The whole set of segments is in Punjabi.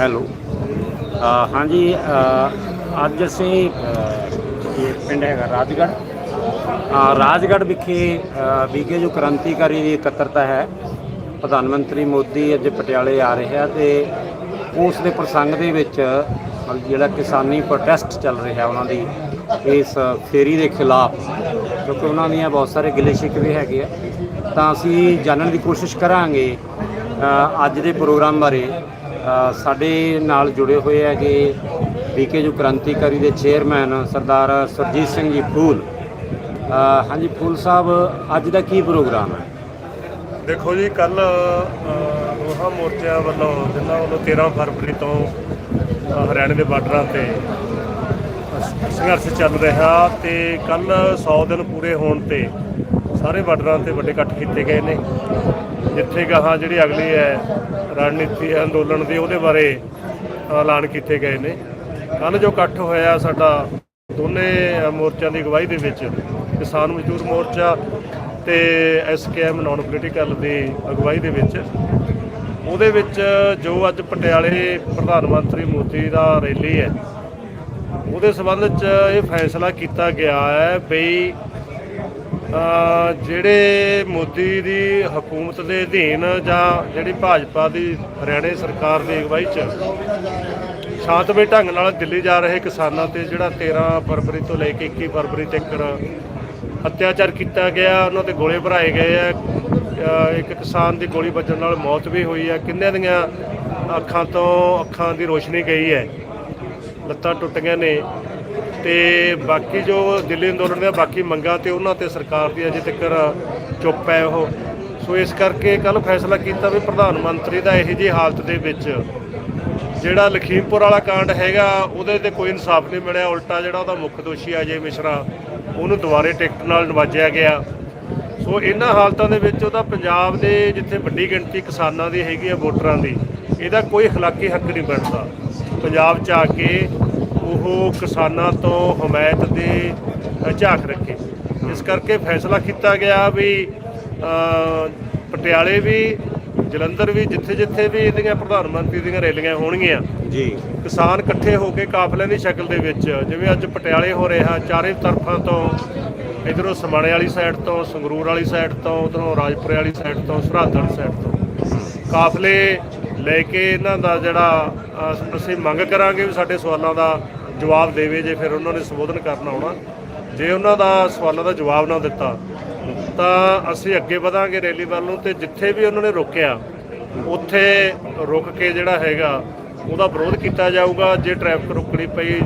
ਹੈਲੋ। ਹਾਂਜੀ ਅੱਜ ਅਸੀਂ ਇਹ ਪਿੰਡ ਹੈਗਾ ਰਾਜਗੜ੍ਹ। ਰਾਜਗੜ੍ਹ ਵਿਖੇ ਅ, ਵਿਖੇ ਜੋ ਕ੍ਰਾਂਤੀਕਾਰੀ ਦੀ ਇਕੱਤਰਤਾ ਹੈ ਪ੍ਰਧਾਨ ਮੰਤਰੀ ਮੋਦੀ ਅੱਜ ਪਟਿਆਲੇ ਆ ਰਹੇ ਆ ਤੇ ਉਸ ਦੇ ਪ੍ਰਸੰਗ ਦੇ ਵਿੱਚ ਜਿਹੜਾ ਕਿਸਾਨੀ ਪ੍ਰੋਟੈਸਟ ਚੱਲ ਰਿਹਾ ਉਹਨਾਂ ਦੀ ਇਸ ਫੇਰੀ ਦੇ ਖਿਲਾਫ ਕਿਉਂਕਿ ਉਹਨਾਂ ਦੀਆਂ ਬਹੁਤ ਸਾਰੇ ਗਿਲੇ ਸ਼ਿਕਵੇ ਹੈਗੇ ਆ। ਤਾਂ ਅਸੀਂ ਜਾਣਨ ਦੀ ਕੋਸ਼ਿਸ਼ ਕਰਾਂਗੇ ਅੱਜ ਦੇ ਪ੍ਰੋਗਰਾਮ ਬਾਰੇ। ਸਾਡੇ ਨਾਲ ਜੁੜੇ ਹੋਏ ਹੈਗੇ ਵੀਕੇ ਜੋ ਕ੍ਰਾਂਤੀਕਾਰੀ ਦੇ ਚੇਅਰਮੈਨ ਸਰਦਾਰ ਸਰਜੀਤ ਸਿੰਘ ਜੀ ਫੂਲ। ਹਾਂਜੀ, ਫੂਲ ਸਾਹਿਬ, ਅੱਜ ਦਾ ਕੀ ਪ੍ਰੋਗਰਾਮ ਹੈ? ਦੇਖੋ ਜੀ ਕੱਲ ਦੋਹਾਂ ਮੋਰਚਿਆਂ ਵੱਲੋਂ ਜਿਨ੍ਹਾਂ ਵੱਲੋਂ 13 ਫਰਵਰੀ ਤੋਂ ਹਰਿਆਣੇ ਦੇ ਬਾਰਡਰਾਂ ਤੇ ਸੰਘਰਸ਼ ਚੱਲ ਰਿਹਾ ਤੇ ਕੱਲ 100 ਦਿਨ ਪੂਰੇ ਹੋਣ ਤੇ ਸਾਰੇ ਬਾਰਡਰਾਂ ਤੇ ਵੱਡੇ ਇਕੱਠ ਕੀਤੇ ਗਏ ਨੇ। ਜਿੱਥੇ ਗਾਹਾਂ ਜਿਹੜੀ ਅਗਲੀ ਹੈ ਰਣਨੀਤੀ ਅੰਦੋਲਨ ਦੀ, ਉਹਦੇ ਬਾਰੇ ਐਲਾਨ ਕੀਤੇ ਗਏ ਨੇ। ਕੱਲ ਜੋ ਇਕੱਠ ਹੋਇਆ ਸਾਡਾ ਦੋਨੇ ਮੋਰਚਿਆਂ ਦੀ ਅਗਵਾਈ ਦੇ ਵਿੱਚ, ਕਿਸਾਨ ਮਜ਼ਦੂਰ ਮੋਰਚਾ ਤੇ ਐਸਕੇਐਮ ਨਾਨ ਪੋਲੀਟੀਕਲ ਦੀ ਅਗਵਾਈ ਦੇ ਵਿੱਚ, ਉਹਦੇ ਵਿੱਚ ਜੋ ਅੱਜ ਪਟਿਆਲੇ ਪ੍ਰਧਾਨ ਮੰਤਰੀ ਮੋਦੀ ਦਾ ਰੈਲੀ ਹੈ, ਉਹਦੇ ਸਬੰਧ ਚ ਇਹ ਫੈਸਲਾ ਕੀਤਾ ਗਿਆ ਹੈ ਬਈ ਜਿਹੜੇ ਮੋਦੀ ਦੀ ਹਕੂਮਤ ਦੇ ਅਧੀਨ ਜਾਂ ਜਿਹੜੀ ਭਾਜਪਾ ਦੀ ਹਰਿਆਣੇ ਸਰਕਾਰ ਦੀ ਅਗਵਾਈ ਚ ਸ਼ਾਂਤਮਈ ਢੰਗ ਨਾਲ ਦਿੱਲੀ ਜਾ ਰਹੇ ਕਿਸਾਨਾਂ ਤੇ ਜਿਹੜਾ 13 ਫਰਵਰੀ ਤੋਂ ਲੈ ਕੇ 21 ਫਰਵਰੀ ਤੱਕ ਅਤਿਆਚਾਰ ਕੀਤਾ ਗਿਆ, ਉਹਨਾਂ ਤੇ ਗੋਲੇ ਭਰਾਏ ਗਏ ਆ। ਇੱਕ ਕਿਸਾਨ ਦੀ ਗੋਲੀ ਵੱਜਣ ਨਾਲ ਮੌਤ ਵੀ ਹੋਈ ਹੈ ਕਿੰਨਿਆਂ ਦੀਆਂ ਅੱਖਾਂ ਤੋਂ ਅੱਖਾਂ ਦੀ ਰੋਸ਼ਨੀ ਗਈ ਹੈ? ਲੱਤਾਂ ਟੁੱਟੀਆਂ ਨੇ। ਤੇ ਬਾਕੀ ਜੋ ਦਿੱਲੀ ਅੰਦੋਲਨ ਦੀਆਂ ਬਾਕੀ ਮੰਗਾਂ ਤੇ ਉਹਨਾਂ ਤੇ ਸਰਕਾਰ ਦੀ ਅਜੇ ਤੱਕ ਚੁੱਪ ਹੈ ਉਹ ਸੋ ਇਸ ਕਰਕੇ ਕੱਲ ਫੈਸਲਾ ਕੀਤਾ ਵੀ ਪ੍ਰਧਾਨ ਮੰਤਰੀ ਦਾ ਇਹੋ ਜਿਹੀ ਹਾਲਤ ਦੇ ਵਿੱਚ ਜਿਹੜਾ ਲਖੀਮਪੁਰ ਵਾਲਾ ਕਾਂਡ ਹੈਗਾ ਉਹਦੇ ਤੇ ਕੋਈ ਇਨਸਾਫ ਨਹੀਂ ਮਿਲਿਆ ਉਲਟਾ ਜਿਹੜਾ ਉਹਦਾ ਮੁੱਖ ਦੋਸ਼ੀ ਅਜੇ ਮਿਸ਼ਰਾ ਉਹਨੂੰ ਦੁਬਾਰੇ ਟਿਕਟ ਨਾਲ ਨਵਾਜਿਆ ਗਿਆ ਸੋ ਇਹਨਾਂ ਹਾਲਤਾਂ ਦੇ ਵਿੱਚ ਉਹਦਾ ਪੰਜਾਬ ਦੇ ਜਿੱਥੇ ਵੱਡੀ ਗਿਣਤੀ ਕਿਸਾਨਾਂ ਦੀ ਹੈਗੀ ਆ ਵੋਟਰਾਂ ਦੀ ਇਹਦਾ ਕੋਈ اخلاقی ਹੱਕ ਨਹੀਂ ਬਣਦਾ ਪੰਜਾਬ 'ਚ ਆ ਕੇ ਉਹ ਕਿਸਾਨਾਂ ਤੋਂ ਹਮਾਇਤ ਦੀ ਝਾਕ ਰੱਖੇ। ਇਸ ਕਰਕੇ ਫੈਸਲਾ ਕੀਤਾ ਗਿਆ ਵੀ ਪਟਿਆਲੇ ਵੀ ਜਲੰਧਰ ਵੀ ਜਿੱਥੇ ਜਿੱਥੇ ਵੀ ਇਹਦੀਆਂ ਪ੍ਰਧਾਨ ਮੰਤਰੀ ਦੀਆਂ ਰੈਲੀਆਂ ਹੋਣਗੀਆਂ ਜੀ। ਕਿਸਾਨ ਇਕੱਠੇ ਹੋ ਕੇ ਕਾਫਲੇ ਦੀ ਸ਼ਕਲ ਦੇ ਵਿੱਚ ਜਿਵੇਂ ਅੱਜ ਪਟਿਆਲੇ ਹੋ ਰਿਹਾ ਚਾਰੇ ਤਰਫਾਂ ਤੋਂ ਇਧਰੋਂ ਸਮਾਣੇ ਵਾਲੀ ਸਾਈਡ ਤੋਂ ਸੰਗਰੂਰ ਵਾਲੀ ਸਾਈਡ ਤੋਂ ਉਧਰੋਂ ਰਾਜਪੁਰੇ ਵਾਲੀ ਸਾਈਡ ਤੋਂ ਸਰਹੱਦ ਵਾਲੀ ਸਾਈਡ ਤੋਂ। ਕਾਫਲੇ ਲੈ ਕੇ ਇਹਨਾਂ ਦਾ ਜਿਹੜਾ ਅਸੀਂ ਮੰਗ ਕਰਾਂਗੇ ਵੀ ਸਾਡੇ ਸਵਾਲਾਂ ਦਾ ਜਵਾਬ ਦੇਵੇ ਜੇ ਫਿਰ ਉਹਨਾਂ ਨੇ ਸੰਬੋਧਨ ਕਰਨਾ ਆਉਣਾ। ਜੇ ਉਹਨਾਂ ਦਾ ਸਵਾਲਾਂ ਦਾ ਜਵਾਬ ਨਾ ਦਿੱਤਾ, ਤਾਂ ਅਸੀਂ ਅੱਗੇ ਵਧਾਂਗੇ ਰੈਲੀ ਵੱਲ ਨੂੰ ਤੇ ਜਿੱਥੇ ਵੀ ਉਹਨਾਂ ਨੇ ਰੋਕਿਆ, ਉੱਥੇ ਰੁਕ ਕੇ ਜਿਹੜਾ ਹੈਗਾ, ਉਹਦਾ ਵਿਰੋਧ ਕੀਤਾ ਜਾਊਗਾ। ਜੇ ਟ੍ਰੈਫਿਕ ਰੁਕਣੀ ਪਈ,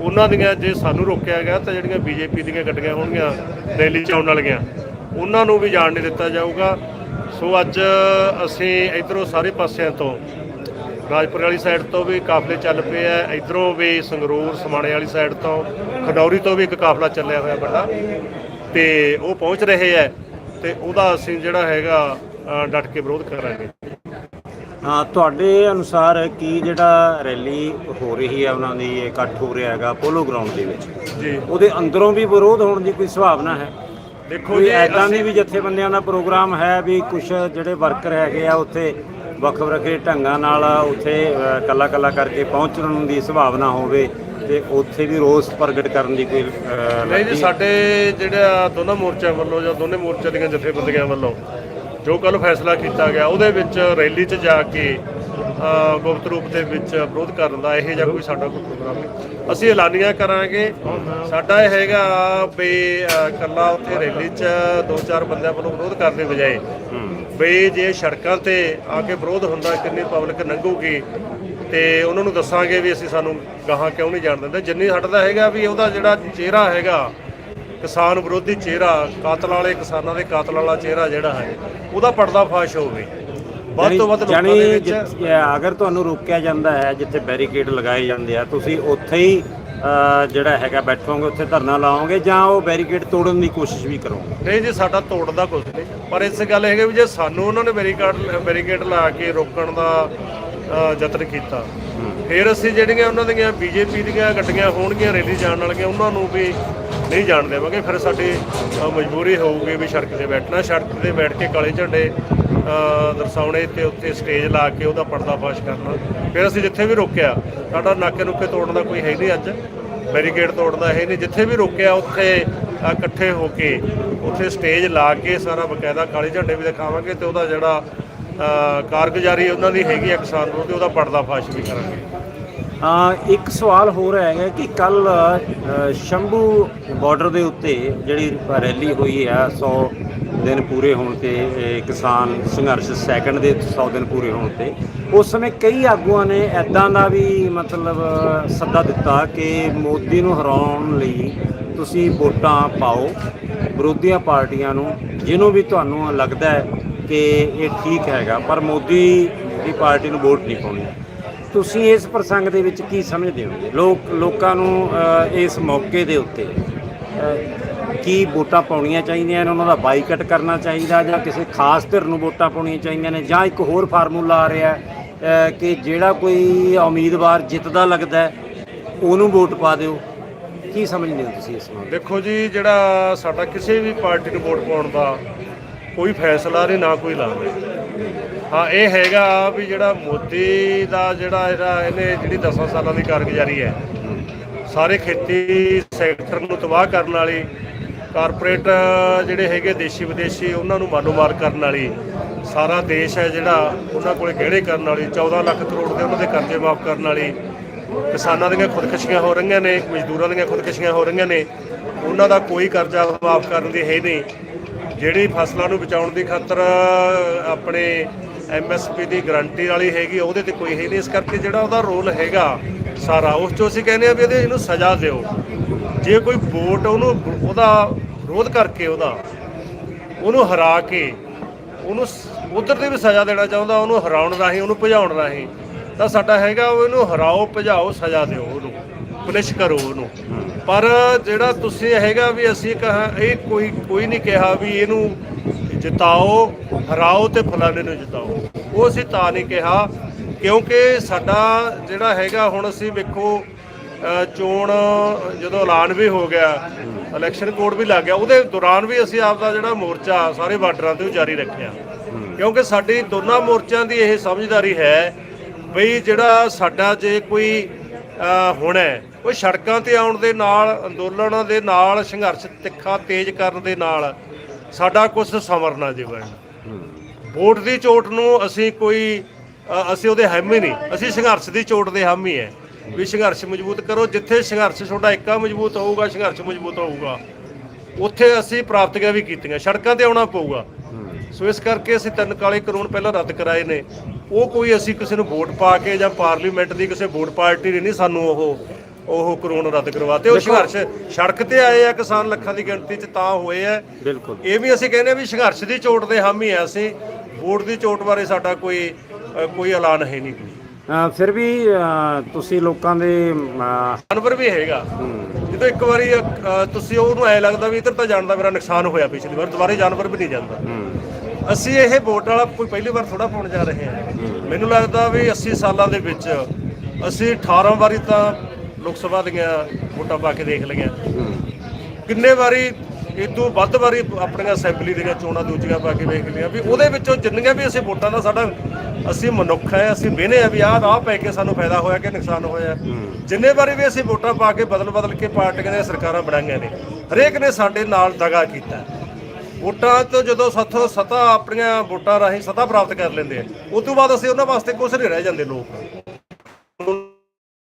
ਉਹਨਾਂ ਦੀਆਂ ਜੇ ਸਾਨੂੰ ਰੋਕਿਆ ਗਿਆ, ਤਾਂ ਜਿਹੜੀਆਂ ਬੀਜੇਪੀ ਦੀਆਂ ਗੱਡੀਆਂ ਹੋਣਗੀਆਂ, ਰੈਲੀ 'ਚ ਆਉਣ ਵਾਲੀਆਂ, ਉਹਨਾਂ ਨੂੰ ਵੀ ਜਾਣ ਨਹੀਂ ਦਿੱਤਾ ਜਾਊਗਾ। ਸੋ ਅੱਜ ਅਸੀਂ ਇਧਰੋਂ ਸਾਰੇ ਪਾਸਿਆਂ ਤੋਂ ਰਾਜਪੁਰ ਵਾਲੀ ਸਾਈਡ ਤੋਂ ਵੀ ਕਾਫਲੇ ਚੱਲ ਪਏ ਆ ਇਧਰੋਂ ਵੀ ਸੰਗਰੂਰ ਸਮਾਣੇ ਵਾਲੀ ਸਾਈਡ ਤੋਂ ਖਡੌਰੀ ਤੋਂ ਵੀ ਇੱਕ ਕਾਫਲਾ ਚੱਲਿਆ ਹੋਇਆ ਵੱਡਾ ਤੇ ਉਹ ਪਹੁੰਚ ਰਹੇ ਆ ਤੇ ਉਹਦਾ ਅਸੀਂ ਜਿਹੜਾ ਹੈਗਾ ਡਟ ਕੇ ਵਿਰੋਧ ਕਰਾਂਗੇ। ਹਾਂ ਤੁਹਾਡੇ ਅਨੁਸਾਰ ਕੀ ਜਿਹੜਾ ਰੈਲੀ ਹੋ ਰਹੀ ਹੈ ਉਹਨਾਂ ਦੀ ਇਹ ਇਕੱਠ ਹੋ ਰਿਹਾ ਹੈਗਾ ਪੋਲੋ ਗਰਾਊਂਡ ਦੇ ਵਿੱਚ? ਜੀ। ਉਹਦੇ ਅੰਦਰੋਂ ਵੀ ਵਿਰੋਧ ਹੋਣ ਦੀ ਕੋਈ ਸੰਭਾਵਨਾ ਹੈ? ਦੇਖੋ ਜੀ ਐਦਾਂ ਦੀ ਵੀ ਜਥੇਬੰਦੀਆਂ ਦਾ ਪ੍ਰੋਗਰਾਮ ਹੈ ਵੀ ਕੁਝ ਜਿਹੜੇ ਵਰਕਰ ਹੈਗੇ ਆ ਉੱਥੇ ਵੱਖ ਵੱਖਰੇ ਢੰਗਾਂ ਨਾਲ ਉੱਥੇ ਕੱਲਾ ਕੱਲਾ ਕਰਕੇ ਪਹੁੰਚਣ ਦੀ ਸੰਭਾਵਨਾ ਹੋਵੇ ਤੇ ਉੱਥੇ ਵੀ ਰੋਸ ਪ੍ਰਗਟ ਕਰਨ ਦੀ ਕੋਈ ਨਹੀਂ ਜੀ ਸਾਡੇ ਜਿਹੜਾ ਦੋਨਾਂ ਮੋਰਚਿਆਂ ਵੱਲੋਂ ਜਾਂ ਦੋਨੇ ਮੋਰਚਿਆਂ ਦੀਆਂ ਜਥੇਬੰਦੀਆਂ ਵੱਲੋਂ ਜੋ ਕੱਲ ਫੈਸਲਾ ਕੀਤਾ ਗਿਆ ਉਹਦੇ ਵਿੱਚ ਰੈਲੀ 'ਚ ਜਾ ਕੇ ਗੁਪਤ ਰੂਪ ਦੇ ਵਿੱਚ ਵਿਰੋਧ ਕਰਨ ਦਾ ਇਹ ਜਾਂ ਕੋਈ ਸਾਡਾ ਕੋਈ ਪ੍ਰੋਗਰਾਮ ਨਹੀਂ। ਅਸੀਂ ਐਲਾਨੀਆਂ ਕਰਾਂਗੇ। ਸਾਡਾ ਇਹ ਹੈਗਾ ਵੀ ਅ, ਕੱਲਾ ਉੱਥੇ ਰੈਲੀ 'ਚ ਦੋ ਚਾਰ ਬੰਦਿਆਂ ਵੱਲੋਂ ਵਿਰੋਧ ਕਰਨ ਦੀ ਬਜਾਏ ਵੀ ਜੇ ਸੜਕਾਂ ਤੇ ਆ ਕੇ ਵਿਰੋਧ ਹੁੰਦਾ ਕਿੰਨੀ ਪਬਲਿਕ ਲੰਘੂਗੀ ਤੇ ਉਹਨਾਂ ਨੂੰ ਦੱਸਾਂਗੇ ਵੀ ਅਸੀਂ ਸਾਨੂੰ ਗਾਹਾਂ ਕਿਉਂ ਨਹੀਂ ਜਾਣ ਦਿੰਦੇ। ਜਿੰਨੀ ਸਾਡਾ ਹੈਗਾ ਵੀ ਉਹਦਾ ਜਿਹੜਾ ਚਿਹਰਾ ਹੈਗਾ ਕਿਸਾਨ ਵਿਰੋਧੀ ਚਿਹਰਾ ਕਾਤਲ ਵਾਲੇ ਕਿਸਾਨਾਂ ਦੇ ਕਾਤਲ ਵਾਲਾ ਚਿਹਰਾ ਜਿਹੜਾ ਹੈ ਉਹਦਾ ਪਰਦਾ ਫਾਸ਼ ਹੋਵੇ। ਵੱਧ ਤੋਂ ਵੱਧ ਲੋਕਾਂ ਜਾਣੀ ਦੇ ਵਿੱਚ ਜਿੱਥੇ- ਅਗਰ ਤੁਹਾਨੂੰ ਰੋਕਿਆ ਜਾਂਦਾ ਹੈ ਜਿੱਥੇ ਬੈਰੀਕੇਡ ਲਗਾਏ ਜਾਂਦੇ ਆ ਤੁਸੀਂ ਉੱਥੇ ਹੀ ਅ, ਜਿਹੜਾ ਹੈਗਾ ਬੈਠੋਗੇ ਉੱਥੇ ਧਰਨਾ ਲਾਓਗੇ ਜਾਂ ਉਹ ਬੈਰੀਕੇਡ ਤੋੜਨ ਦੀ ਕੋਸ਼ਿਸ਼ ਵੀ ਕਰੋਗੇ? ਨਹੀਂ ਜੀ ਸਾਡਾ ਤੋੜਦਾ ਕੁਝ ਨਹੀਂ। ਪਰ ਇਸ ਗੱਲ ਹੈਗਾ ਵੀ ਜੇ ਸਾਨੂੰ ਉਹਨਾਂ ਨੇ ਬੈਰੀਕੇਡ ਬੈਰੀਕੇਡ ਲਾ ਕੇ ਰੋਕਣ ਦਾ ਅ, ਯਤਨ ਕੀਤਾ ਫਿਰ ਅਸੀਂ ਜਿਹੜੀਆਂ ਉਹਨਾਂ ਦੀਆਂ ਬੀਜੇਪੀ ਦੀਆਂ ਗੱਡੀਆਂ ਹੋਣਗੀਆਂ ਰੈਲੀ ਜਾਣ ਵਾਲੀਆਂ ਉਹਨਾਂ ਨੂੰ ਵੀ ਨਹੀਂ ਜਾਣ ਦੇਵਾਂਗੇ। ਫਿਰ ਸਾਡੀ ਅ, ਮਜਬੂਰੀ ਹੋਊਗੀ ਵੀ ਸੜਕ ਤੇ ਬੈਠਣਾ ਸੜਕ ਤੇ ਬੈਠ ਕੇ ਕਾਲੇ ਝੰਡੇ ਦਰਸਾਉਣੇ ਤੇ ਉੱਥੇ ਸਟੇਜ ਲਾ ਕੇ ਉਹਦਾ ਪਰਦਾਫਾਸ਼ ਕਰਨਾ। ਫਿਰ ਅਸੀਂ ਜਿੱਥੇ ਵੀ ਰੋਕਿਆ, ਸਾਡਾ ਨਾਕੇ ਨੁਕੇ ਤੋੜਨ ਦਾ ਕੋਈ ਹੈ ਨਹੀਂ ਅੱਜ। ਬੈਰੀਕੇਡ ਤੋੜਦਾ ਹੈ ਨਹੀਂ। ਜਿੱਥੇ ਵੀ ਰੋਕਿਆ, ਉੱਥੇ ਇਕੱਠੇ ਹੋ ਕੇ ਉੱਥੇ ਸਟੇਜ ਲਾ ਕੇ ਸਾਰਾ ਬਕਾਇਦਾ ਕਾਲੇ ਝੰਡੇ ਵੀ ਦਿਖਾਵਾਂਗੇ ਤੇ ਉਹਦਾ ਜਿਹੜਾ ਕਾਰਗੁਜ਼ਾਰੀ ਉਹਨਾਂ ਦੀ ਹੈਗੀ ਆ ਕਿਸਾਨ ਨੂੰ ਵਿਰੋਧੀ ਉਹਦਾ ਪਰਦਾਫਾਸ਼ ਵੀ ਕਰਾਂਗੇ। ਇੱਕ ਸਵਾਲ ਹੋਰ ਹੈਗਾ ਕਿ ਕੱਲ ਸ਼ੰਭੂ ਬਾਰਡਰ ਦੇ ਉੱਤੇ ਜਿਹੜੀ ਰੈਲੀ ਹੋਈ ਹੈ 100 ਦਿਨ ਪੂਰੇ ਹੋਣ ਤੇ ਕਿਸਾਨ ਸੰਘਰਸ਼ ਸੈਕੰਡ ਦੇ 100 ਦਿਨ ਪੂਰੇ ਹੋਣ ਤੇ। ਉਸ ਸਮੇਂ ਕਈ ਆਗੂਆਂ ਨੇ ਐਦਾਂ ਦਾ ਵੀ ਮਤਲਬ ਸੱਦਾ ਦਿੱਤਾ ਕਿ ਮੋਦੀ ਨੂੰ ਹਰਾਉਣ ਲਈ ਤੁਸੀਂ ਵੋਟਾਂ ਪਾਓ, ਵਿਰੋਧੀਆਂ ਪਾਰਟੀਆਂ ਨੂੰ, ਜਿਹਨੂੰ ਵੀ ਤੁਹਾਨੂੰ ਲੱਗਦਾ ਹੈ ਕਿ ਇਹ ਠੀਕ ਹੈਗਾ, ਪਰ ਮੋਦੀ ਦੀ ਪਾਰਟੀ ਨੂੰ ਵੋਟ ਨਹੀਂ ਪਾਉਣੀ। ਤੁਸੀਂ ਇਸ ਪ੍ਰਸੰਗ ਦੇ ਵਿੱਚ ਕੀ ਸਮਝਦੇ ਹੋ? ਲੋਕ, ਲੋਕਾਂ ਨੂੰ ਇਸ ਮੌਕੇ ਦੇ ਉੱਤੇ ਕੀ ਵੋਟਾਂ ਪਾਉਣੀਆਂ ਚਾਹੀਦੀਆਂ ਨੇ? ਉਹਨਾਂ ਦਾ ਬਾਈਕਾਟ ਕਰਨਾ ਚਾਹੀਦਾ ਜਾਂ ਕਿਸੇ ਖਾਸ ਧਿਰ ਨੂੰ ਵੋਟਾਂ ਪਾਉਣੀਆਂ ਚਾਹੀਦੀਆਂ ਨੇ? ਜਾਂ ਇੱਕ ਹੋਰ ਫਾਰਮੂਲਾ ਆ ਰਿਹਾ ਕਿ ਜਿਹੜਾ ਕੋਈ ਉਮੀਦਵਾਰ ਜਿੱਤਦਾ ਲੱਗਦਾ ਉਹਨੂੰ ਵੋਟ ਪਾ ਦਿਓ। ਕੀ ਸਮਝਦੇ ਹੋ ਤੁਸੀਂ ਇਸ ਮਾਮਲੇ ਦੇਖੋ ਜੀ ਜਿਹੜਾ ਸਾਡਾ ਕਿਸੇ ਵੀ ਪਾਰਟੀ ਨੂੰ ਵੋਟ ਪਾਉਣ ਦਾ ਕੋਈ ਫੈਸਲਾ ਨਹੀਂ ਨਾ ਕੋਈ ਹੈ ਹਾਂ ਇਹ ਹੈਗਾ ਵੀ ਜਿਹੜਾ ਮੋਦੀ ਦਾ ਜਿਹੜਾ ਇਹਦਾ ਇਹਨੇ ਜਿਹੜੀ 10 ਸਾਲਾਂ ਦੀ ਕਾਰਗੁਜ਼ਾਰੀ ਹੈ ਸਾਰੇ ਖੇਤੀ ਸੈਕਟਰ ਨੂੰ ਤਬਾਹ ਕਰਨ ਵਾਲੀ ਕਾਰਪੋਰੇਟ ਜਿਹੜੇ ਹੈਗੇ ਦੇਸ਼ੀ ਵਿਦੇਸ਼ੀ, ਉਹਨਾਂ ਨੂੰ ਮਾਲੋ-ਮਾਲ ਕਰਨ ਵਾਲੀ ਸਾਰਾ ਦੇਸ਼ ਹੈ ਜਿਹੜਾ ਉਹਨਾਂ ਕੋਲੇ ਗਹਿਣੇ ਕਰਨ ਵਾਲੀ 14 ਲੱਖ ਕਰੋੜ ਦੇ ਉਹਨਾਂ ਦੇ ਕਰਜ਼ੇ ਮਾਫ ਕਰਨ ਵਾਲੀ, ਕਿਸਾਨਾਂ ਦੀਆਂ ਖੁਦਕਸ਼ੀਆਂ ਹੋ ਰਹੀਆਂ ਨੇ, ਮਜ਼ਦੂਰਾਂ ਦੀਆਂ ਖੁਦਕਸ਼ੀਆਂ ਹੋ ਰਹੀਆਂ ਨੇ, ਉਹਨਾਂ ਦਾ ਕੋਈ ਕਰਜ਼ਾ ਮਾਫ ਕਰਨ ਦੀ ਹੈ ਨਹੀਂ। ਜਿਹੜੀ ਫਸਲਾਂ ਨੂੰ ਬਚਾਉਣ ਦੀ ਖਾਤਰ ਆਪਣੇ ਐਮਐਸਪੀ ਦੀ ਗਾਰੰਟੀ ਵਾਲੀ ਹੈਗੀ, ਉਹਦੇ ਤੇ ਕੋਈ ਹੈ ਨਹੀਂ। ਇਸ ਕਰਕੇ ਜਿਹੜਾ ਉਹਦਾ ਰੋਲ ਹੈਗਾ ਸਾਰਾ, ਉਸ ਚੋਂ ਅਸੀਂ ਕਹਿੰਦੇ ਆ ਵੀ ਇਹਦੇ ਇਹਨੂੰ ਸਜ਼ਾ ਦਿਓ। ਜੇ ਕੋਈ ਵੋਟ ਉਹਨੂੰ, ਉਹਦਾ ਵਿਰੋਧ ਕਰਕੇ ਉਹਦਾ, ਉਹਨੂੰ ਹਰਾ ਕੇ, ਉਹਨੂੰ ਉਧਰ ਦੀ ਵੀ ਸਜ਼ਾ ਦੇਣਾ ਚਾਹੁੰਦਾ, ਉਹਨੂੰ ਹਰਾਉਣ ਰਾਹੀਂ, ਉਹਨੂੰ ਭਜਾਉਣ ਰਾਹੀਂ, ਤਾਂ ਸਾਡਾ ਹੈਗਾ ਉਹ ਇਹਨੂੰ ਹਰਾਓ, ਭਜਾਓ, ਸਜ਼ਾ ਦਿਓ ਉਹਨੂੰ, ਪੁਲਿਸ ਕਰੋ ਉਹਨੂੰ। ਪਰ ਜਿਹੜਾ ਤੁਸੀਂ ਹੈਗਾ ਵੀ ਅਸੀਂ ਕਹਾ ਇਹ ਕੋਈ ਕੋਈ ਨਹੀਂ ਕਿਹਾ ਵੀ ਇਹਨੂੰ ਜਿਤਾਓ, ਹਰਾਓ ਤੇ ਫਲਾਣੇ ਨੂੰ ਜਿਤਾਓ। ਉਹ ਅਸੀਂ ਤਾਂ ਨਹੀਂ ਕਿਹਾ, ਕਿਉਂਕਿ ਸਾਡਾ ਜਿਹੜਾ ਹੈਗਾ ਹੁਣ ਅਸੀਂ ਵੇਖੋ ਚੋਣ ਜਦੋਂ ਐਲਾਨ ਵੀ ਹੋ ਗਿਆ ਇਲੈਕਸ਼ਨ ਕੋਡ ਵੀ ਲੱਗ ਗਿਆ ਉਹਦੇ ਦੌਰਾਨ ਵੀ ਅਸੀਂ ਆਪਦਾ ਜਿਹੜਾ ਮੋਰਚਾ ਸਾਰੇ ਬਾਰਡਰਾਂ ਤੇ ਉਹ ਜਾਰੀ ਰੱਖਿਆ। ਕਿਉਂਕਿ ਸਾਡੀ ਦੋਨਾਂ ਮੋਰਚਿਆਂ ਦੀ ਇਹ ਸਮਝਦਾਰੀ ਹੈ ਬਈ ਜਿਹੜਾ ਸਾਡਾ ਜੇ ਕੋਈ ਹੁਣ ਹੈ, ਉਹ ਸੜਕਾਂ ਤੇ ਆਉਣ ਦੇ ਨਾਲ ਅੰਦੋਲਨਾਂ ਦੇ ਨਾਲ ਸੰਘਰਸ਼ ਤਿੱਖਾ ਤੇਜ਼ ਕਰਨ ਦੇ ਨਾਲ ਸਾਡਾ ਕੁਝ ਸਮਰ ਨਾ ਜਿਵੇਂ। ਵੋਟ ਦੀ ਚੋਟ ਨੂੰ ਅਸੀਂ ਕੋਈ ਅਸੀਂ ਉਹਦੇ ਹਾਮੀ ਨਹੀਂ ਅਸੀਂ ਸੰਘਰਸ਼ ਦੀ ਚੋਟ ਦੇ ਹਾਮੀ ਹੈ। ਵੀ ਸੰਘਰਸ਼ ਮਜ਼ਬੂਤ ਕਰੋ ਜਿੱਥੇ ਸੰਘਰਸ਼ ਤੁਹਾਡਾ ਇੱਕਾ ਮਜ਼ਬੂਤ ਹੋਊਗਾ ਸੰਘਰਸ਼ ਮਜ਼ਬੂਤ ਹੋਊਗਾ। ਉੱਥੇ ਅਸੀਂ ਪ੍ਰਾਪਤੀਆਂ ਵੀ ਕੀਤੀਆਂ ਸੜਕਾਂ ਤੇ ਆਉਣਾ ਪਊਗਾ। ਸੋ ਇਸ ਕਰਕੇ ਅਸੀਂ ਤਿੰਨ ਕਾਲੇ ਕਾਨੂੰਨ ਪਹਿਲਾਂ ਰੱਦ ਕਰਾਏ ਨੇ। ਉਹ ਕੋਈ ਅਸੀਂ ਕਿਸੇ ਨੂੰ ਵੋਟ ਪਾ ਕੇ ਜਾਂ ਪਾਰਲੀਮੈਂਟ ਦੀ ਕਿਸੇ ਵੋਟ ਪਾਰਟੀ ਨੇ ਨਹੀਂ ਸਾਨੂੰ ਉਹ ਉਹ ਕਾਨੂੰਨ ਰੱਦ ਕਰਵਾਤੇ। ਉਹ ਸੰਘਰਸ਼ ਸੜਕ ਤੇ ਆਏ ਆ ਕਿਸਾਨ ਲੱਖਾਂ ਦੀ ਗਿਣਤੀ 'ਚ ਤਾਂ ਹੋਏ ਆ। ਬਿਲਕੁਲ। ਇਹ ਵੀ ਅਸੀਂ ਕਹਿੰਦੇ ਆ ਵੀ ਸੰਘਰਸ਼ ਦੀ ਚੋਟ ਦੇ ਹਾਮੀ ਆ ਅਸੀਂ। ਵੋਟ ਦੀ ਚੋਟ ਬਾਰੇ ਸਾਡਾ ਕੋਈ ਕੋਈ ਐਲਾਨ ਹੈ ਨਹੀਂ। ਕੋਈ ਫਿਰ ਵੀ ਤੁਸੀਂ ਲੋਕਾਂ ਦੇ ਅ, ਜਾਨਵਰ ਵੀ ਹੈਗਾ। ਜਦੋਂ ਇੱਕ ਵਾਰੀ ਅ, ਤੁਸੀਂ ਉਹਨੂੰ ਐ ਲੱਗਦਾ ਵੀ ਇੱਧਰ ਤਾਂ ਜਾਣ ਦਾ ਮੇਰਾ ਨੁਕਸਾਨ ਹੋਇਆ ਪਿਛਲੀ ਵਾਰ ਦੁਬਾਰੇ ਜਾਨਵਰ ਵੀ ਨਹੀਂ ਜਾਂਦਾ। ਅਸੀਂ ਇਹ ਵੋਟ ਵਾਲਾ ਕੋਈ ਪਹਿਲੀ ਵਾਰ ਥੋੜਾ ਪਾਉਣ ਜਾ ਰਹੇ ਹਾਂ। ਮੈਨੂੰ ਲੱਗਦਾ ਵੀ 80 ਸਾਲਾਂ ਦੇ ਵਿੱਚ ਅਸੀਂ 18 ਵਾਰੀ ਤਾਂ ਲੋਕ ਸਭਾ ਦੀਆਂ ਵੋਟਾਂ ਪਾ ਕੇ ਦੇਖ ਲਈਆਂ। ਕਿੰਨੇ ਵਾਰੀ ਇਦੋਂ ਵੱਧ ਵਾਰੀ ਆਪਣੀਆਂ ਅਸੈਂਬਲੀ ਦੀਆਂ ਚੋਣਾਂ ਦੂਜੀਆਂ ਪਾ ਕੇ ਵੇਖ ਲਈਆਂ ਵੀ ਉਹਦੇ ਵਿੱਚੋਂ ਜਿੰਨੀਆਂ ਵੀ ਅਸੀਂ ਵੋਟਾਂ ਦਾ ਸਾਡਾ ਅਸੀਂ ਮਨੁੱਖ ਹੈ ਅਸੀਂ ਵਿਹਨੇ ਆ ਵੀ ਆਹ ਰਾਹ ਪੈ ਕੇ ਸਾਨੂੰ ਫਾਇਦਾ ਹੋਇਆ ਕਿ ਨੁਕਸਾਨ ਹੋਇਆ। ਜਿੰਨੇ ਵਾਰੀ ਵੀ ਅਸੀਂ ਵੋਟਾਂ ਪਾ ਕੇ ਬਦਲ ਬਦਲ ਕੇ ਪਾਰਟੀਆਂ ਦੀਆਂ ਸਰਕਾਰਾਂ ਬਣਾਈਆਂ ਨੇ ਹਰੇਕ ਨੇ ਸਾਡੇ ਨਾਲ ਦਗਾ ਕੀਤਾ। ਵੋਟਾਂ ਤੋਂ ਜਦੋਂ ਸਾਥੋਂ ਸਤਾ ਆਪਣੀਆਂ ਵੋਟਾਂ ਰਾਹੀਂ ਸਤਾ ਪ੍ਰਾਪਤ ਕਰ ਲੈਂਦੇ ਆ ਉਸ ਤੋਂ ਬਾਅਦ ਅਸੀਂ ਉਹਨਾਂ ਵਾਸਤੇ ਕੁਝ ਨਹੀਂ ਰਹਿ ਜਾਂਦੇ ਲੋਕ।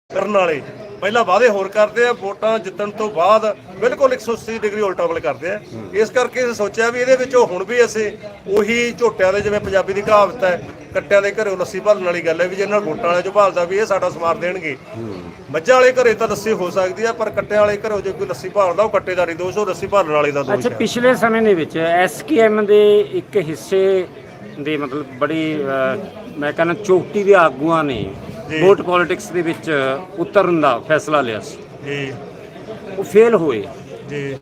ਕਰਨ ਵਾਲੇ ਪਹਿਲਾਂ ਵਾਅਦੇ ਹੋਰ ਕਰਦੇ ਆ ਵੋਟਾਂ ਜਿੱਤਣ ਤੋਂ ਬਾਅਦ ਬਿਲਕੁਲ 180 ਡਿਗਰੀ ਉਲਟਾ ਬਲ ਕਰਦੇ ਆ। ਇਸ ਕਰਕੇ ਅਸੀਂ ਸੋਚਿਆ ਵੀ ਇਹਦੇ ਵਿੱਚੋਂ ਹੁਣ ਵੀ ਅਸੀਂ ਉਹੀ ਝੋਟਿਆਂ ਦੇ ਜਿਵੇਂ ਪੰਜਾਬੀ ਦੀ ਕਹਾਵਤ ਹੈ ਕੱਟਿਆਂ ਦੇ ਘਰੋਂ ਲੱਸੀ ਭਾਲਣ ਵਾਲੀ ਗੱਲ ਹੈ ਵੀ ਜੇ ਵੋਟਾਂ ਵਾਲੇ ਚੋਂ ਭਾਲਦਾ ਵੀ ਇਹ ਸਾਡਾ ਸਮਾਰ ਦੇਣਗੇ। ਮੱਝਾਂ ਵਾਲੇ ਘਰੇ ਤਾਂ ਲੱਸੀ ਹੋ ਸਕਦੀ ਆ ਪਰ ਕੱਟਿਆਂ ਵਾਲੇ ਘਰੋਂ ਜੇ ਕੋਈ ਲੱਸੀ ਭਾਲਦਾ ਉਹ ਕੱਟੇ ਦਾ ਨਹੀਂ ਦੋਸ਼ ਉਹ ਲੱਸੀ ਭਾਲਣ ਵਾਲੇ ਦਾ ਦੋਸ਼ ਅੱਛਾ ਹੈ। ਪਿਛਲੇ ਸਮੇਂ ਦੇ ਵਿੱਚ ਐਸਕੇਐਮ ਦੇ ਇੱਕ ਹਿੱਸੇ ਦੇ ਮਤਲਬ ਬੜੀ ਮੈਂ ਕਹਿੰਦਾ ਚੋਟੀ ਦੇ ਆਗੂਆਂ ਨੇ ਜੀ। ਵੋਟ ਪੋਲਿਟਿਕਸ ਦੇ ਵਿੱਚ ਉਤਰਨ ਦਾ ਫੈਸਲਾ ਲਿਆ ਸੀ। ਜੀ। ਉਹ ਫੇਲ ਹੋਏ। ਜੀ।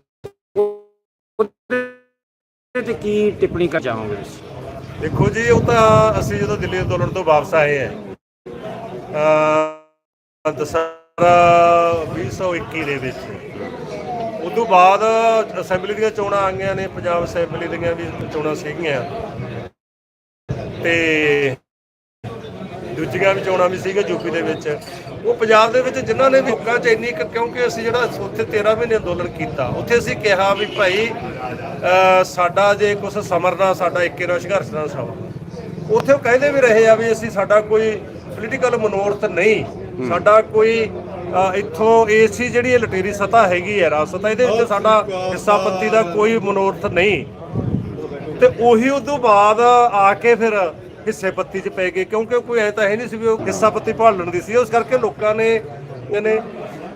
ਉਹਦੇ ਤੇ ਕੀ ਟਿੱਪਣੀ ਕਰ ਚਾਹੋਗੇ ਤੁਸੀਂ? ਦੇਖੋ ਜੀ, ਉਹ ਤਾਂ ਅਸੀਂ ਜਦੋਂ ਦਿੱਲੀ ਅੰਦੋਲਨ ਤੋਂ ਵਾਪਸ ਆਏ ਆ ਦਸੰਬਰ 2021 ਦੇ ਵਿੱਚ ਉਸ ਤੋਂ ਬਾਅਦ ਅਸੈਂਬਲੀ ਦੀਆਂ ਚੋਣਾਂ ਆ ਗਈਆਂ ਨੇ, ਪੰਜਾਬ ਅਸੈਂਬਲੀ ਦੀਆਂ ਵੀ ਚੋਣਾਂ ਸੀਗੀਆਂ। ਤੇ ਦੂਜੀਆਂ ਵੀ ਚੋਣਾਂ ਵੀ ਸੀਗੀਆਂ ਯੂਪੀ ਦੇ ਵਿੱਚ। ਉਹ ਪੰਜਾਬ ਦੇ ਵਿੱਚ ਜਿਨ੍ਹਾਂ ਨੇ ਵੀ ਲੋਕਾਂ 'ਚ ਇੰਨੀ ਕਿਉਂਕਿ ਅਸੀਂ ਜਿਹੜਾ ਉੱਥੇ 13 ਮਹੀਨੇ ਅੰਦੋਲਨ ਕੀਤਾ ਉੱਥੇ ਅਸੀਂ ਕਿਹਾ ਵੀ ਭਾਈ ਸਾਡਾ ਜੇ ਕੁਝ ਸਮਰਨਾ ਸਾਡਾ ਇੱਕੇ ਨਾਲ ਸੰਘਰਸ਼ ਨਾਲ ਸਮਾਂ। ਉੱਥੇ ਉਹ ਕਹਿੰਦੇ ਵੀ ਰਹੇ ਆ ਵੀ ਅਸੀਂ ਸਾਡਾ ਕੋਈ ਪੋਲੀਟੀਕਲ ਮਨੋਰਥ ਨਹੀਂ। ਸਾਡਾ ਕੋਈ ਇੱਥੋਂ ਏਸੀ ਜਿਹੜੀ ਇਹ ਲਟੇਰੀ ਸਤਾ ਹੈਗੀ ਹੈ ਰਾਸਤਾ ਇਹਦੇ ਵਿੱਚ ਸਾਡਾ ਹਿੱਸਾ ਪੱਤੀ ਦਾ ਕੋਈ ਮਨੋਰਥ ਨਹੀਂ। ਤੇ ਉਹੀ ਉਦੋਂ ਬਾਅਦ ਆ ਕੇ ਫਿਰ ਹਿੱਸੇ ਪੱਤੀ 'ਚ ਪੈ ਗਏ ਕਿਉਂਕਿ ਕੋਈ ਐ ਤਾਂ ਹੈ ਨਹੀਂ ਸੀ ਵੀ ਉਹ ਹਿੱਸਾ ਪੱਤੀ ਭਾਲਣ ਦੀ ਸੀ। ਉਸ ਕਰਕੇ ਲੋਕਾਂ ਨੇ ਇਹਨੇ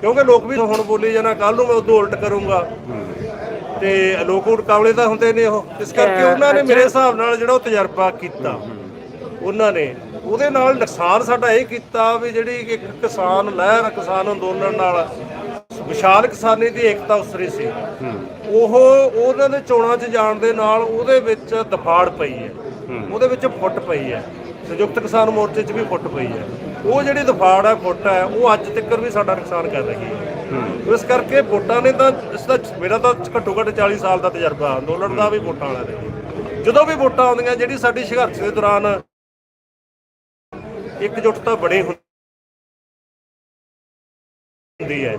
ਕਿਉਂਕਿ ਲੋਕ ਵੀ ਹੁਣ ਬੋਲੀ ਜਾਣਾ ਕੱਲ ਨੂੰ ਮੈਂ ਉਦੋਂ ਉਲਟ ਕਰੂੰਗਾ। ਤੇ ਲੋਕ ਉੜਕਾਵਲੇ ਤਾਂ ਹੁੰਦੇ ਨੇ ਉਹ। ਇਸ ਕਰਕੇ ਉਹਨਾਂ ਨੇ ਮੇਰੇ ਹਿਸਾਬ ਨਾਲ ਜਿਹੜਾ ਉਹ ਤਜਰਬਾ ਕੀਤਾ ਉਹਨਾਂ ਨੇ। ਉਹਦੇ ਨਾਲ ਨੁਕਸਾਨ ਸਾਡਾ ਇਹ ਕੀਤਾ ਵੀ ਜਿਹੜੀ ਇੱਕ ਕਿਸਾਨ ਲਹਿਰ ਕਿਸਾਨ ਅੰਦੋਲਨ ਨਾਲ ਵਿਸ਼ਾਲ ਕਿਸਾਨੀ ਦੀ ਏਕਤਾ ਉਸਰੀ ਸੀ। ਉਹ ਉਹਨਾਂ ਦੇ ਚੋਣਾਂ 'ਚ ਜਾਣ ਦੇ ਨਾਲ ਉਹਦੇ ਵਿੱਚ ਦਫਾੜ ਪਈ ਹੈ। ਉਹਦੇ ਵਿੱਚ ਫੁੱਟ ਪਈ ਹੈ। ਸੰਯੁਕਤ ਕਿਸਾਨ ਮੋਰਚੇ 'ਚ ਵੀ ਫੁੱਟ ਪਈ ਹੈ। ਉਹ ਜਿਹੜੀ ਦਫਾੜ ਹੈ ਫੁੱਟ ਹੈ ਉਹ ਅੱਜ ਤੱਕ ਵੀ ਸਾਡਾ ਨੁਕਸਾਨ ਕਰ ਰਹੀ ਹੈ। ਇਸ ਕਰਕੇ ਵੋਟਾਂ ਨੇ ਤਾਂ ਇਸ ਦਾ ਮੇਰਾ ਤਾਂ ਘੱਟੋ ਘੱਟ 40 ਸਾਲ ਦਾ ਤਜਰਬਾ ਅੰਦੋਲਨ ਦਾ ਵੀ ਵੋਟਾਂ ਵਾਲਾ ਨੇ ਜਦੋਂ ਵੀ ਵੋਟਾਂ ਆਉਂਦੀਆਂ ਜਿਹੜੀ ਸਾਡੀ ਸੰਘਰਸ਼ ਦੇ ਦੌਰਾਨ ਇਕਜੁੱਟਤਾ ਬੜੀ ਹੁੰਦੀ ਹੈ।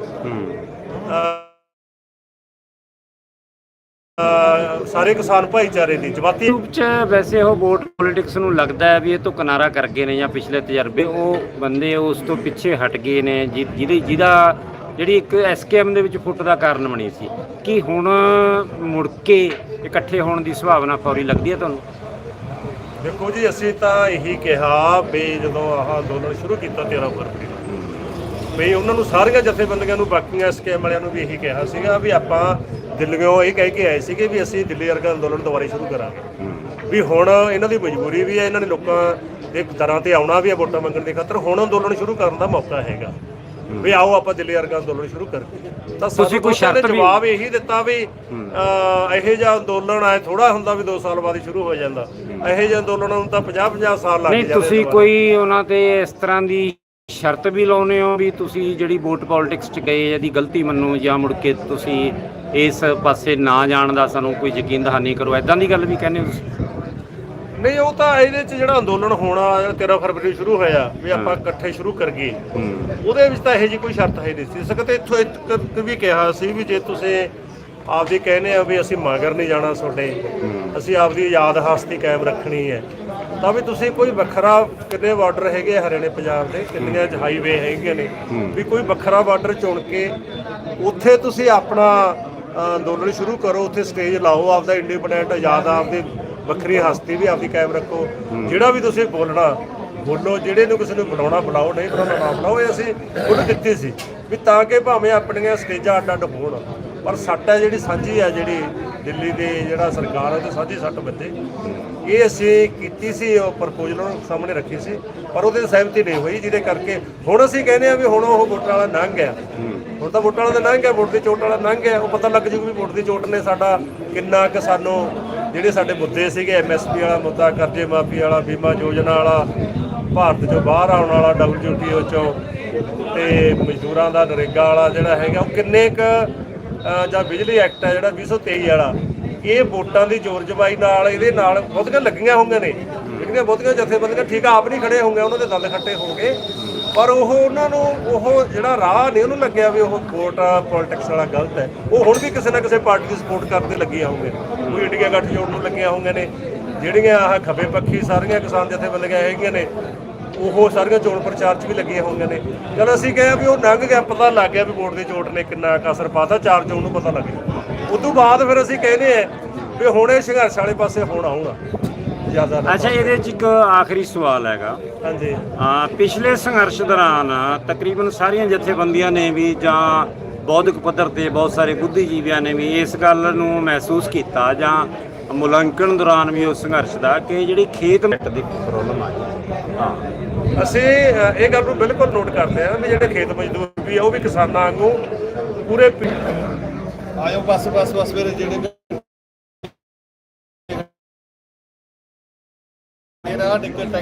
ਸਾਰੇ ਕਿਸਾਨ ਭਾਈਚਾਰੇ ਦੀ ਜਮਾਤੀ ਰੂਪ ਚ ਵੈਸੇ ਉਹ ਵੋਟ ਪੋਲਿਟਿਕਸ ਨੂੰ ਲੱਗਦਾ ਹੈ ਵੀ ਇਹ ਤੋਂ ਕਿਨਾਰਾ ਕਰ ਗਏ ਨੇ ਜਾਂ ਪਿਛਲੇ ਤਜਰਬੇ ਉਹ ਬੰਦੇ ਉਸ ਤੋਂ ਪਿੱਛੇ ਹਟ ਗਏ ਨੇ ਜਿਹਦੀ ਜਿਹਦਾ ਜਿਹੜੀ ਇੱਕ ਐਸਕੇਐਮ ਦੇ ਵਿੱਚ ਫੁੱਟ ਦਾ ਕਾਰਨ ਬਣੀ ਸੀ। ਕੀ ਹੁਣ ਮੁੜ ਕੇ ਇਕੱਠੇ ਹੋਣ ਦੀ ਸੰਭਾਵਨਾ ਫੌਰੀ ਲੱਗਦੀ ਹੈ ਤੁਹਾਨੂੰ? ਦੇਖੋ ਜੀ ਅਸੀਂ ਤਾਂ ਇਹੀ ਕਿਹਾ ਵੀ ਜਦੋਂ ਆਹ ਅੰਦੋਲਨ ਸ਼ੁਰੂ ਕੀਤਾ 13 ਫਰਵਰੀ ਨੂੰ ਵੀ ਉਹਨਾਂ ਨੂੰ ਸਾਰੀਆਂ ਜਥੇਬੰਦੀਆਂ ਨੂੰ ਬਾਕੀਆਂ ਸਕੇਮ ਵਾਲਿਆਂ ਨੂੰ ਵੀ ਇਹੀ ਕਿਹਾ ਸੀਗਾ ਵੀ ਆਪਾਂ ਦਿੱਲੀੋਂ ਇਹ ਕਹਿ ਕੇ ਆਏ ਸੀਗੇ ਵੀ ਅਸੀਂ ਦਿੱਲੀ ਵਰਗਾ ਅੰਦੋਲਨ ਦੁਬਾਰਾ ਸ਼ੁਰੂ ਕਰਾਂਗੇ। ਵੀ ਹੁਣ ਇਹਨਾਂ ਦੀ ਮਜਬੂਰੀ ਵੀ ਹੈ ਇਹਨਾਂ ਨੇ ਲੋਕਾਂ ਦੇ ਦਰਾਂ ਤੇ ਆਉਣਾ ਵੀ ਹੈ ਵੋਟਾਂ ਮੰਗਣ ਦੇ ਖਾਤਰ ਹੁਣ ਅੰਦੋਲਨ ਸ਼ੁਰੂ ਕਰਨ ਦਾ ਮੌਕਾ ਹੈਗਾ। ਵੀ ਆਓ ਆਪਾਂ ਦਿੱਲੀ ਵਰਗਾ ਅੰਦੋਲਨ ਸ਼ੁਰੂ ਕਰੀਏ। ਤਾਂ ਤੁਸੀਂ ਕੋਈ ਸ਼ਰਤ ਵੀ- ਜਵਾਬ ਇਹੀ ਦਿੱਤਾ ਵੀ ਇਹੋ ਜਿਹਾ ਅੰਦੋਲਨ ਆਏ ਥੋੜਾ ਹੁੰਦਾ ਵੀ 2 ਸਾਲ ਬਾਅਦ ਸ਼ੁਰੂ ਹੋ ਜਾਂਦਾ। ਇਹੋ ਜਿਹੇ ਅੰਦੋਲਨਾਂ ਨੂੰ ਤਾਂ 50 50 ਸਾਲ ਲੱਗ ਨਹੀਂ ਜਾਂਦੇ ਤੁਸੀਂ ਦੁਬਾਰਾ। ਕੋਈ ਉਹਨਾਂ ਤੇ ਇਸ ਤਰ੍ਹਾਂ ਦੀ ਸ਼ਰਤ ਵੀ ਲਾਉਨੇ ਹੋ ਵੀ ਤੁਸੀਂ ਜਿਹੜੀ ਵੋਟ ਪੋਲਿਟਿਕਸ ਚ ਗਏ ਇਹਦੀ ਗਲਤੀ ਮੰਨੋ ਜਾਂ ਮੁੜ ਕੇ ਤੁਸੀਂ ਇਸ ਪਾਸੇ ਨਾ ਜਾਣ ਦਾ ਸਾਨੂੰ ਕੋਈ ਯਕੀਨ ਦਹਾਨੀ ਕਰੋ। ਐਦਾਂ ਦੀ ਗੱਲ ਵੀ ਕਹਿੰਦੇ ਹੋ ਤੁਸੀਂ? ਨਹੀਂ ਉਹ ਤਾਂ ਇਹਦੇ ਚ ਜਿਹੜਾ ਅੰਦੋਲਨ ਹੋਣਾ ਜਿਹੜਾ 13 ਫਰਵਰੀ ਸ਼ੁਰੂ ਹੋਇਆ ਵੀ ਆਪਾਂ ਇਕੱਠੇ ਸ਼ੁਰੂ ਕਰੀਏ ਉਹਦੇ ਵਿੱਚ ਤਾਂ ਇਹੋ ਜਿਹੀ ਕੋਈ ਸ਼ਰਤ ਹੈ ਨਹੀਂ ਸੀ। ਕਰਕੇ ਇੱਥੋਂ ਇੱਕ ਵੀ ਕਿਹਾ ਸੀ ਵੀ ਜੇ ਤੁਸੀਂ ਆਪਦੀ ਕਹਿੰਦੇ ਆ ਵੀ ਅਸੀਂ ਮਗਰ ਨਹੀਂ ਜਾਣਾ ਤੁਹਾਡੇ ਅਸੀਂ ਆਪਦੀ ਯਾਦ ਹਸਤੀ ਕਾਇਮ ਰੱਖਣੀ ਹੈ। ਤਾਂ ਵੀ ਤੁਸੀਂ ਕੋਈ ਵੱਖਰਾ ਕਿੰਨੇ ਬਾਰਡਰ ਹੈਗੇ ਹਰਿਆਣੇ ਪੰਜਾਬ ਦੇ? ਕਿੰਨੀਆਂ ਹਾਈਵੇ ਹੈਗੀਆਂ ਨੇ? ਵੀ ਕੋਈ ਵੱਖਰਾ ਬਾਰਡਰ ਚੁਣ ਕੇ ਉੱਥੇ ਤੁਸੀਂ ਆਪਣਾ ਅੰਦੋਲਨ ਸ਼ੁਰੂ ਕਰੋ, ਉੱਥੇ ਸਟੇਜ ਲਾਓ, ਆਪਦਾ ਇੰਡੀਪੈਂਡੈਂਟ ਆਜ਼ਾਦ, ਆਪਦੀ ਵੱਖਰੀ ਹਸਤੀ ਵੀ ਆਪਦੀ ਕਾਇਮ ਰੱਖੋ। ਜਿਹੜਾ ਵੀ ਤੁਸੀਂ ਬੋਲਣਾ, ਬੋਲੋ, ਜਿਹੜੇ ਨੂੰ ਕਿਸੇ ਨੂੰ ਬੁਲਾਉਣਾ, ਬੁਲਾਓ, ਨਹੀਂ ਬੁਲਾਉਣਾ, ਨਾ ਬੁਲਾਓ, ਇਹ ਅਸੀਂ ਉਹਨੂੰ ਦਿੱਤੀ ਸੀ। ਵੀ ਤਾਂ ਕਿ ਭਾਵੇਂ ਆਪਣੀਆਂ ਸਟੇਜਾਂ ਅੱਡ ਅੱਡ ਹੋਣ। ਪਰ ਸੱਟ ਹੈ ਜਿਹੜੀ ਸਾਂਝੀ ਹੈ ਜਿਹੜੀ ਦਿੱਲੀ ਦੇ ਜਿਹੜਾ ਸਰਕਾਰ ਹੈ ਤੇ ਸਾਂਝੀ ਸੱਟ ਵੱਜੇ ਇਹ ਅਸੀਂ ਕੀਤੀ ਸੀ, ਉਹ ਪ੍ਰਪੋਜ਼ਲ ਨੂੰ ਸਾਹਮਣੇ ਰੱਖੀ ਸੀ, ਪਰ ਉਹਦੇ ਸਹਿਮਤੀ ਨਹੀਂ ਹੋਈ, ਜਿਹਦੇ ਕਰਕੇ ਹੁਣ ਅਸੀਂ ਕਹਿੰਦੇ ਆ ਵੀ ਹੁਣ ਉਹ ਵੋਟਾਂ ਵਾਲਾ ਲੰਘ ਗਿਆ ਹੁਣ ਤਾਂ ਵੋਟਾਂ ਵਾਲਾ ਤਾਂ ਲੰਘ ਗਿਆ ਵੋਟ ਦੀ ਚੋਟ ਵਾਲਾ ਲੰਘ ਗਿਆ ਉਹ ਪਤਾ ਲੱਗ ਜੂਗਾ ਵੀ ਵੋਟ ਦੀ ਚੋਟ ਨੇ ਸਾਡਾ ਕਿੰਨਾ ਕੁ ਸਾਨੂੰ ਜਿਹੜੇ ਸਾਡੇ ਮੁੱਦੇ ਸੀਗੇ ਐਮਐਸਪੀ ਵਾਲਾ ਮੁੱਦਾ, ਕਰਜ਼ੇ ਮਾਫੀ ਵਾਲਾ, ਬੀਮਾ ਯੋਜਨਾ ਵਾਲਾ, ਭਾਰਤ ਚੋਂ ਬਾਹਰ ਆਉਣ ਵਾਲਾ ਡਬਲਯੂਟੀਓ ਚੋਂ ਤੇ ਮਜ਼ਦੂਰਾਂ ਦਾ ਨਰੇਗਾ ਵਾਲਾ ਜਿਹੜਾ ਹੈਗਾ, ਉਹ ਕਿੰਨੇ ਕੁ ਜਾਂ ਬਿਜਲੀ ਐਕਟ ਹੈ ਜਿਹੜਾ 2023 ਵਾਲਾ ਇਹ ਵੋਟਾਂ ਦੀ ਜ਼ੋਰ ਜਵਾਈ ਨਾਲ ਇਹਦੇ ਨਾਲ ਬਹੁਤੀਆਂ ਲੱਗੀਆਂ ਹੋਈਆਂ ਨੇ। ਜਿਹੜੀਆਂ ਬਹੁਤੀਆਂ ਜਥੇਬੰਦੀਆਂ ਠੀਕ ਆ, ਆਪ ਨਹੀਂ ਖੜੇ ਹੋਣਗੇ ਉਹਨਾਂ ਦੇ ਦੰਦ ਖੱਟੇ ਹੋਣਗੇ। ਪਰ ਉਹ ਉਹਨਾਂ ਨੂੰ ਉਹ ਜਿਹੜਾ ਰਾਹ ਨੇ ਉਹਨੂੰ ਲੱਗਿਆ ਵੀ ਉਹ ਵੋਟ ਪੋਲਿਟਿਕਸ ਵਾਲਾ ਗਲਤ ਹੈ। ਉਹ ਹੁਣ ਵੀ ਕਿਸੇ ਨਾ ਕਿਸੇ ਪਾਰਟੀ ਦੀ ਸਪੋਰਟ ਕਰਦੇ ਲੱਗੇ ਹੋਣਗੇ ਕੋਈ ਇੰਡੀਆ ਗੱਠਜੋੜ ਨੂੰ ਲੱਗੀਆਂ ਹੋਈਆਂ ਨੇ। ਜਿਹੜੀਆਂ ਆਹ ਖੱਬੇ ਪੱਖੀ ਸਾਰੀਆਂ ਕਿਸਾਨ ਜਥੇਬੰਦੀਆਂ ਹੈਗੀਆਂ ਨੇ ਉਹ ਸਾਰੀਆਂ ਚੋਣ ਪ੍ਰਚਾਰ 'ਚ ਵੀ ਲੱਗੀਆਂ ਹੋਈਆਂ ਨੇ। ਚਲ ਅਸੀਂ ਕਹੇ ਵੀ ਉਹ ਲੰਘ ਗਿਆ ਪਤਾ ਲੱਗ ਗਿਆ ਵੀ ਵੋਟ ਦੀ ਚੋਟ ਨੇ ਕਿੰਨਾ ਅਸਰ ਪਾਤਾ ਚਾਰ ਚੋਣ ਨੂੰ ਪਤਾ ਲੱਗ ਗਿਆ। ਉਸ ਤੋਂ ਬਾਅਦ ਫਿਰ ਅਸੀਂ ਕਹਿੰਦੇ ਆ ਵੀ ਹੁਣ ਇਹ ਸੰਘਰਸ਼ ਵਾਲੇ ਪਾਸੇ ਹੁਣ ਆਉਣਾ ਜ਼ਿਆਦਾ। ਅੱਛਾ ਇਹਦੇ ਚ ਇੱਕ ਆਖਰੀ ਸਵਾਲ ਹੈਗਾ। ਹਾਂਜੀ। ਆ ਪਿਛਲੇ ਸੰਘਰਸ਼ ਦੌਰਾਨ ਤਕਰੀਬਨ ਸਾਰੀਆਂ ਜਥੇਬੰਦੀਆਂ ਨੇ ਵੀ ਜਾਂ ਬੌਧਿਕ ਪੱਧਰ ਤੇ ਬਹੁਤ ਸਾਰੇ ਬੁੱਧੀਜੀਵੀਆਂ ਨੇ ਵੀ ਇਸ ਗੱਲ ਨੂੰ ਮਹਿਸੂਸ ਕੀਤਾ ਜਾਂ ਮੁਲਾਂਕਣ ਦੌਰਾਨ ਵੀ ਉਸ ਸੰਘਰਸ਼ ਦਾ ਕਿ ਜਿਹੜੀ ਖੇਤ ਮਿੱਟ ਦੀ ਪ੍ਰੋਬਲਮ ਆ ਹਾਂ। ਅਸੀਂ ਇਹ ਗੱਲ ਨੂੰ ਬਿਲਕੁਲ ਨੋਟ ਕਰਦੇ ਹਾਂ ਵੀ ਜਿਹੜੇ ਖੇਤ ਮਜ਼ਦੂਰ ਵੀ ਆ, ਉਹ ਵੀ ਕਿਸਾਨਾਂ ਵਾਂਗੂ ਪੂਰੇ ਆਇਓ ਬਸ ਬਸ ਬਸ ਮੇਰੇ ਜਿਹੜੇ ਮੇਰਾ ਟਿਕਟ